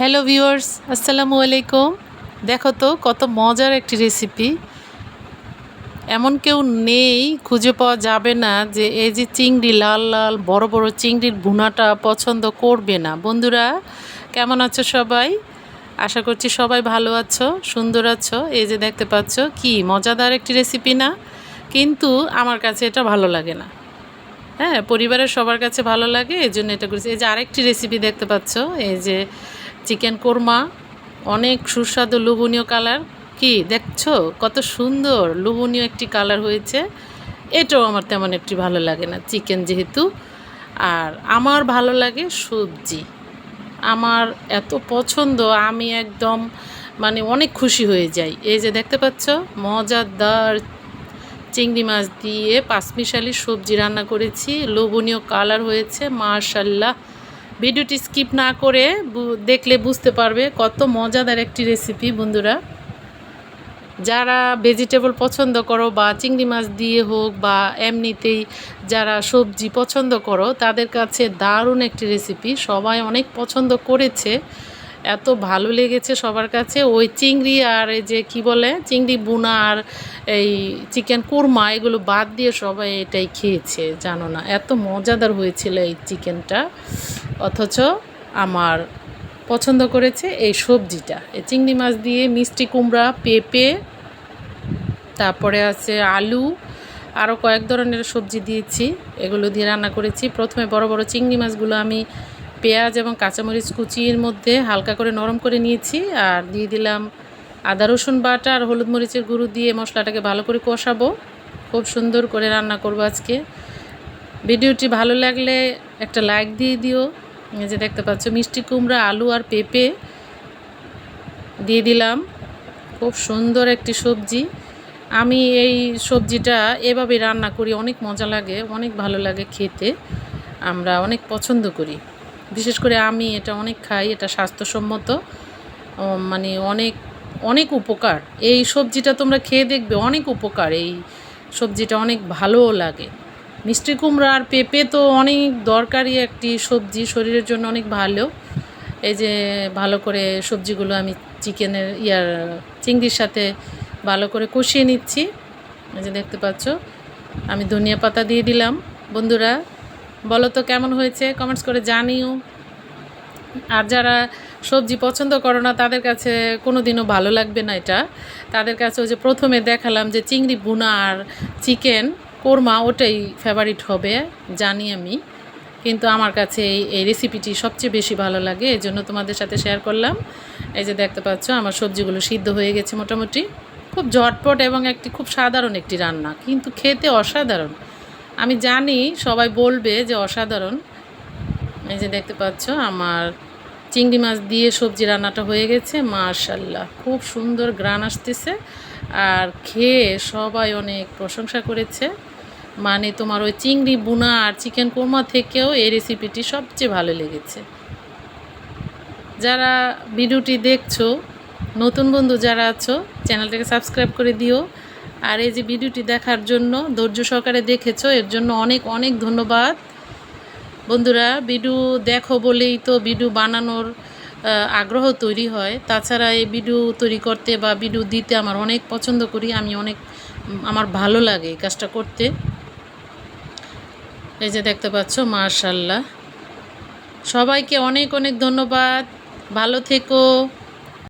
Hello viewers আসসালামু আলাইকুম দেখো তো, কত মজার একটি রেসিপি এমন কেউ নেই, খুঁজে পাওয়া যাবে না যে এই যে চিংড়ি, লাল লাল, বড় বড় চিংড়ির ভুনাটা পছন্দ করবে না। বন্ধুরা, কেমন আছো সবাই? আশা করছি সবাই ভালো আছো, সুন্দর আছো। এই যে দেখতে পাচ্ছ, কি মজাদার একটি রেসিপি না? কিন্তু আমার কাছে এটা ভালো লাগে না। হ্যাঁ পরিবারের সবার কাছে ভালো লাগে এই জন্য এটা করেছি। এই যে আরেকটি রেসিপি দেখতে পাচ্ছ, এই যে চিকেন কোরমা, অনেক সুস্বাদু লোভনীয় কালার। কি, দেখছ? কত সুন্দর লুবনীয় একটি কালার হয়েছে। এটাও আমার তেমন একটি ভালো লাগে না, চিকেন যেহেতু। আর আমার ভালো লাগে সবজি। আমার এত পছন্দ, আমি একদম মানে অনেক খুশি হয়ে যাই। এই যে দেখতে পাচ্ছ, মজাদার চিংড়ি মাছ দিয়ে পাঁচমিশালি সবজি রান্না করেছি। লোভনীয় কালার হয়েছে মার্শাল্লাহ ভিডিওটি স্কিপ না করে দেখলে বুঝতে পারবে কত মজাদার একটি রেসিপি বন্ধুরা। যারা ভেজিটেবল পছন্দ করো বা চিংড়ি মাছ দিয়ে হোক বা এমনিতেই যারা সবজি পছন্দ করো, তাদের কাছে দারুণ একটি রেসিপি সবাই অনেক পছন্দ করেছে। এত ভালো লেগেছে সবার কাছে। ওই চিংড়ি আর এই যে কি বলে, চিংড়ি বুনা আর এই চিকেন কোরমা, এগুলো বাদ দিয়ে সবাই এটাই খেয়েছে, জানো না। এত মজাদার হয়েছিল এই চিকেনটা। অথচ আমার পছন্দ করেছে এই সবজিটা। এই চিংড়ি মাছ দিয়ে মিষ্টি কুমড়া, পেঁপে, তারপরে আছে আলু আরও কয়েক ধরনের সবজি দিয়েছি। এগুলো দিয়ে রান্না করেছি। প্রথমে বড় বড় চিংড়ি মাছগুলো আমি পেঁয়াজ এবং কাঁচামরিচ কুচির মধ্যে হালকা করে নরম করে নিয়েছি আর দিয়ে দিলাম আদা, রসুন বাটা আর হলুদ মরিচের গুঁড়ো দিয়ে মশলাটাকে ভালো করে কষাবো। খুব সুন্দর করে রান্না করব আজকে। ভিডিওটি ভালো লাগলে একটা লাইক দিয়ে দিও। যে দেখতে পাচ্ছ, মিষ্টি কুমড়া, আলু আর পেঁপে দিয়ে দিলাম। খুব সুন্দর একটি সবজি। আমি এই সবজিটা এভাবে রান্না করি, অনেক মজা লাগে, অনেক ভালো লাগে খেতে। আমরা অনেক পছন্দ করি। বিশেষ করে আমি এটা অনেক খাই, এটা স্বাস্থ্যসম্মত মানে অনেক অনেক উপকার। এই সবজিটা তোমরা খেয়ে দেখবে, অনেক উপকার। এই সবজিটা অনেক ভালোও লাগে। মিষ্টি কুমড়া আর পেঁপে তো অনেক দরকারি একটি সবজি, শরীরের জন্য অনেক ভালো। এই যে ভালো করে সবজিগুলো আমি চিকেনের ইয়ার, চিংড়ির সাথে ভালো করে কষিয়ে নিচ্ছি। এই যে দেখতে পাচ্ছ, আমি ধনিয়া পাতা দিয়ে দিলাম। বন্ধুরা বলো তো কেমন হয়েছে? কমেন্টস করে জানিও। আর যারা সবজি পছন্দ করো না, তাদের কাছে কোনো দিনও ভালো লাগবে না এটা। তাদের কাছে ওই যে প্রথমে দেখালাম যে চিংড়ি বুনা আর চিকেন, কোরমা ওটাই ফেভারিট হবে, জানি আমি। কিন্তু আমার কাছে এই এই রেসিপিটি সবচেয়ে বেশি ভালো লাগে এই জন্য তোমাদের সাথে শেয়ার করলাম। এই যে দেখতে পাচ্ছ, আমার সবজিগুলো সিদ্ধ হয়ে গেছে মোটামুটি। খুব ঝটপট এবং একটি খুব সাধারণ একটি রান্না, কিন্তু খেতে অসাধারণ। আমি জানি সবাই বলবে যে অসাধারণ। এই যে দেখতে পাচ্ছ, আমার চিংড়ি মাছ দিয়ে সবজি রান্নাটা হয়ে গেছে মার্শাল্লাহ খুব সুন্দর গ্রান আসতেছে আর খেয়ে সবাই অনেক প্রশংসা করেছে। মানে তোমার ওই চিংড়ি বুনা আর চিকেন কোরমা থেকেও এই রেসিপিটি সবচেয়ে ভালো লেগেছে। যারা ভিডিওটি দেখছ, নতুন বন্ধু যারা আছো, চ্যানেলটাকে সাবস্ক্রাইব করে দিও। আর এই যে ভিডিওটি দেখার জন্য ধৈর্য সহকারে দেখেছ, এর জন্য অনেক অনেক ধন্যবাদ। বন্ধুরা, ভিডিও দেখো বলেই তো ভিডিও বানানোর আগ্রহ তৈরি হয়। তাছাড়া এই ভিডিও তৈরি করতে বা ভিডিও দিতে আমার অনেক পছন্দ করি, আমি অনেক, আমার ভালো লাগে এই কাজটা করতে। এই যে দেখতে পাচ্ছ মার্শাল্লাহ সবাইকে অনেক অনেক ধন্যবাদ। ভালো থেকো।